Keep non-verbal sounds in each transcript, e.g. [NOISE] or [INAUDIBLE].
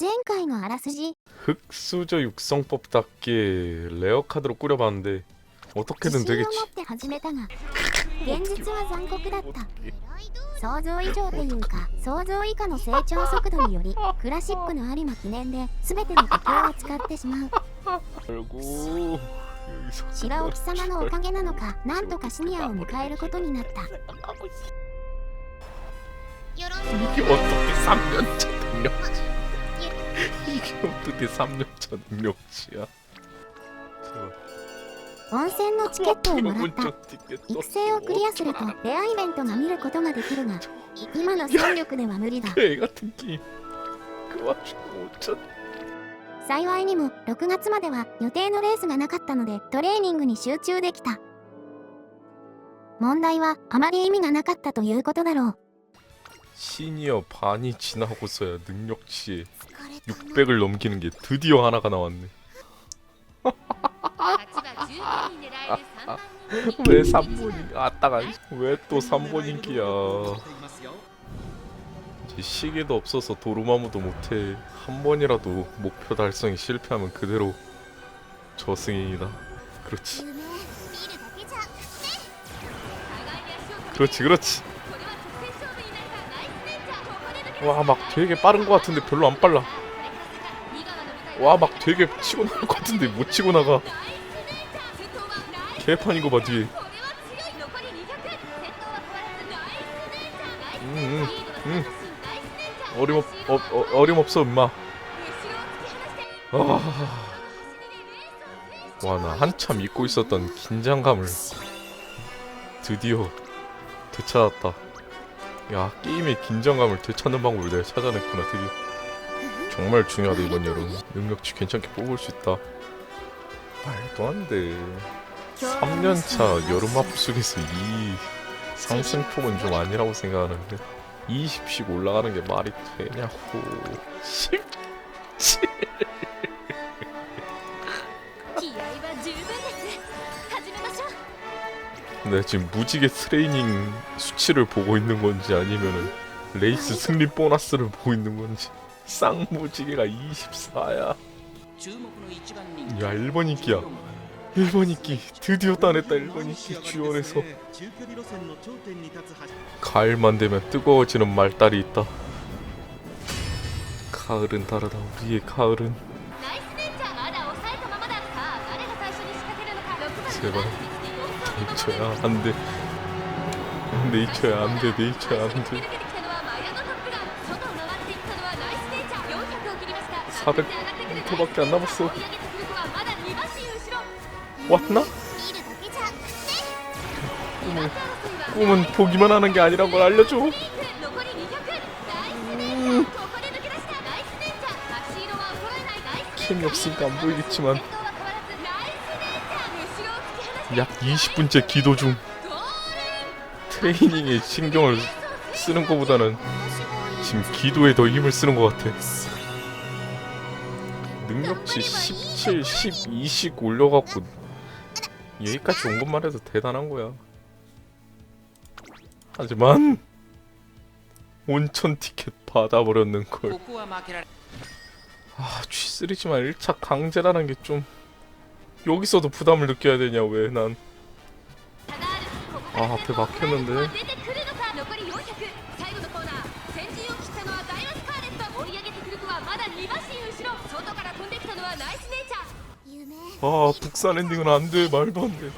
前回のあらすじ 흑수저 육성법답게 레어 카드로 꾸려봤는데 自 어떻게든 信を 되겠지 持って始めたが現実は残酷だった想像以上というか想像以下の成長速度によりクラシックの有馬記念で全ての補強を使ってしまう 아이고 여기서 白沖様のおかげなのかなんとかシニアを迎えることになった 이게 어떻게 3년차 능력치 이게 어떻게 3년차 능력치야 제발 温泉のチケットをもらった 운전 티켓 育成をクリアするとレアイベントが見ることができるが今の戦力では無理だ 애 같은 게임 그 와중에 5천 幸いにも6月までは予定のレースがなかったのでトレーニングに集中できた問題はあまり意味がなかったということだろう 시니어 반이 지나고서야 능력치에 600을 넘기는 게 드디어 하나가 나왔네. [LAUGHS] 왜 3번이 아따가 왜또 3번 인기야? 이제 시계도 없어서 도루마무도 못해. 한 번이라도 목표 달성에 실패하면 그대로 저승행이다. 그렇지. 그렇지 그렇지 와 막 되게 빠른 것 같은데 별로 안 빨라. 와 막 되게 치고 나갈 것 같은데 못 치고 나가. 개판인 거봐 뒤에. 음, 음, 음. 어림없 어, 어, 어림없어 엄마. 아. 와나 한참 잊고 있었던 긴장감을 드디어 되찾았다 야 게임의 긴장감을 되찾는 방법을 내가 찾아냈구나 드디어 정말 중요하다 이번 여름. 능력치 괜찮게 뽑을 수 있다. 말도 안돼. 3년차 여름 합숙에서 이 상승폭은 좀 아니라고 생각하는데 20씩 올라가는 게 말이 되냐고. 17 내가 지금 무지개 트레이닝 수치를 보고 있는 건지 아니면 레이스 승리 보너스를 보고 있는 건지. 쌍무지개가 24야. 야 1번 인기야. 1번 인기 드디어 따냈다 1번 인기 주연에서. 가을만 되면 뜨거워지는 말달이 있다. 가을은 다르다 우리의 가을은. 제발. 네이처야 안돼 네이처야 안돼 네이처야 안돼 400m밖에 안 남았어. 왔나? 꿈은, 꿈은 보기만 하는 게 아니란 걸 알려줘. 음. 음. 캠이 없으니까 안 보이겠지만. 약 20분째 기도 중. 트레이닝에 신경을 쓰는 것보다는 지금 기도에 더 힘을 쓰는 것 같아. 능력치 17, 12씩 올려갖고 여기까지 온 것만 해도 대단한 거야. 하지만 온천 티켓 받아버렸는걸. 아, 취 쓰리지만 1차 강제라는 게 좀... 여기서도 부담을 느껴야 되냐 왜 난. 아 앞에 막혔는데. 아 북산 엔딩은 안돼 말도 안돼.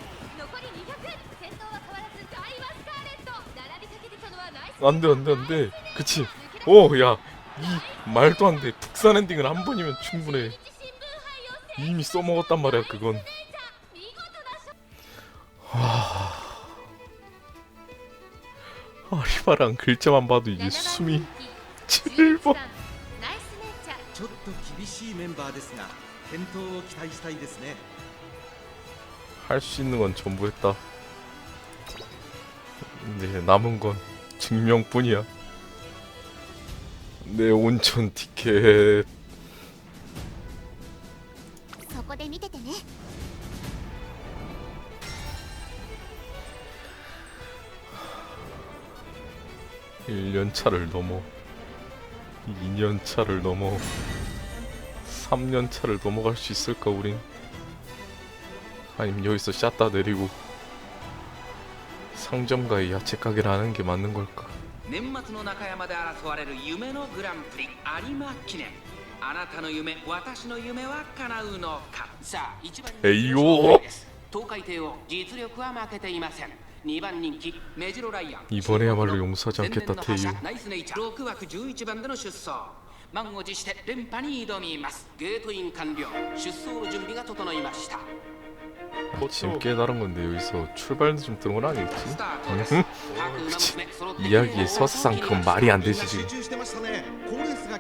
안돼 안돼 안돼. 그치. 오야이 말도 안돼. 북산 엔딩은 한 번이면 충분해. 이미 써먹었단 말이야 그건 見事な勝 아리바랑 글자만 봐도 이게 7 숨이 7 7번 ナイスネイチャーちょっと厳しいメンバーですが健闘を期待したいですね 할 수 있는 건 전부 했다 이제 남은 건 증명뿐이야 내 온천 티켓 見ててね 1년 차를 넘어 2년 차를 넘어 3년 차를 넘어갈 수 있을까 우린? 아니면 여기서 샷다 내리고 상점가에 야채 가게를 하는 게 맞는 걸까? 年末の中山で争われる夢のグランプリ有馬記念 あなたの夢私の夢は叶うのかさあ一番人気の東海帝王実力は負けていません이번에 야말로 용서하지 않겠다 태유。 나이스 지금 깨달은 건데 여기서 출발 좀 뜨는 건 아니겠지? 그치? 이야기의 서사상 그건 말이 안 되지 지금.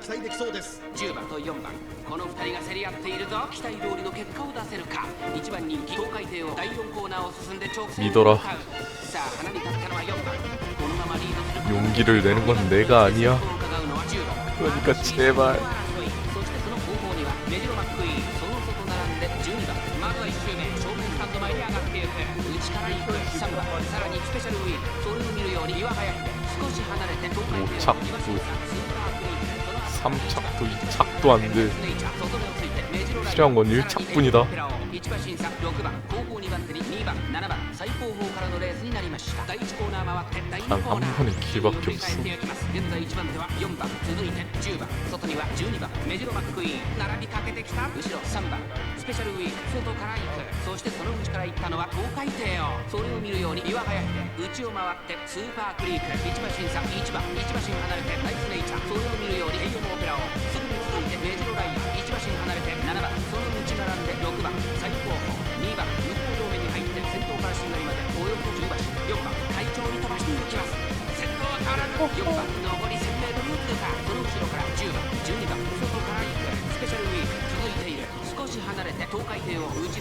期待できそうです10番と4番この2人が競り合っているぞ期待通りの結果を出せるか1番人気東海帝王第4コーナーを進んで直線に見とら向かうさあ花に立ったのは4番このままリードする 용기를 내는 건 내가 아니야 先頭を伺うのは10番 그러니까 제발 そしてその後方にはメジロマック 3착도 2착도 안돼 필요한 건 1착뿐이다. 난한 번의 길밖에 없어. 음. 現在1番手は4番続いて10番外には12番メジロマックイーン並びかけてきた後ろ3番スペシャルウィーク外から行くそしてその内から行ったのは東海帝王それを見るように岩早く内を回ってスーパークリーク1番審査1番1馬身離れてナイスネイチャーそれを見るようにヘイヨモオペラをすぐに続いてメジロライアン1馬身離れて7番その内並んで6番最後方2番向こう上面に入って先頭からしんがりまでおよそ10馬身4番会長に飛ばしていきます先頭は変わらず4番残り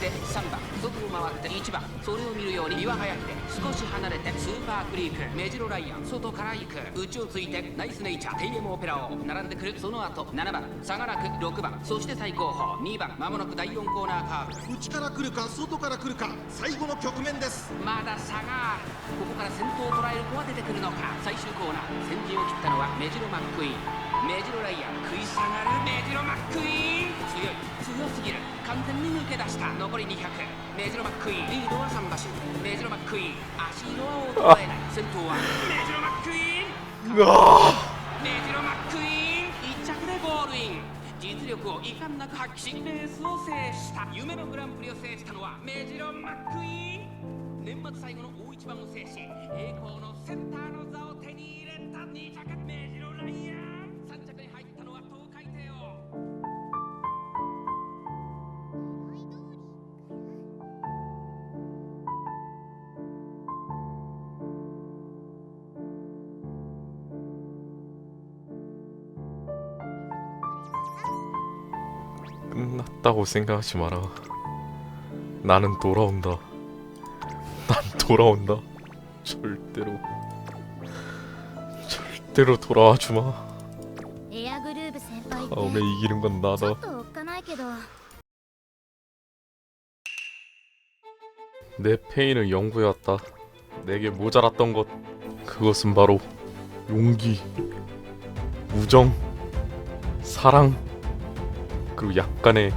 で3番外を回って1番それを見るように岩早くて少し離れてスーパークリークメジロライアン外から行く内をついてナイスネイチャーテイエムオペラを並んでくるその後7番相良区6番そして最高峰2番まもなく第4コーナーカーブ内から来るか外から来るか最後の局面ですまだ差がるここから先頭を捉える子は出てくるのか最終コーナー先陣を切ったのはメジロマックイーンメジロライアン食い下がるメジロマックイー残り200メジロマックイーン。リードは3馬身メジロマックイーン。足色は衰えない。先頭はメジロマックイーン。うわメジロマックイーン。1着でゴールイン。実力を遺憾なく発揮しレースを制した。夢のグランプリを制したのはメジロマックイーン。年末最後の大一番を制し栄光のセンターの座を手に入れた2着。メジロライアン 끝났다고 생각하지 마라. 나는 돌아온다. 난 돌아온다. 절대로. 절대로 돌아와 주마. 다음에 이기는 건 나다. 내 페인은 연구해왔다. 내게 모자랐던 것. 그것은 바로 용기, 우정, 사랑. 그리고 약간의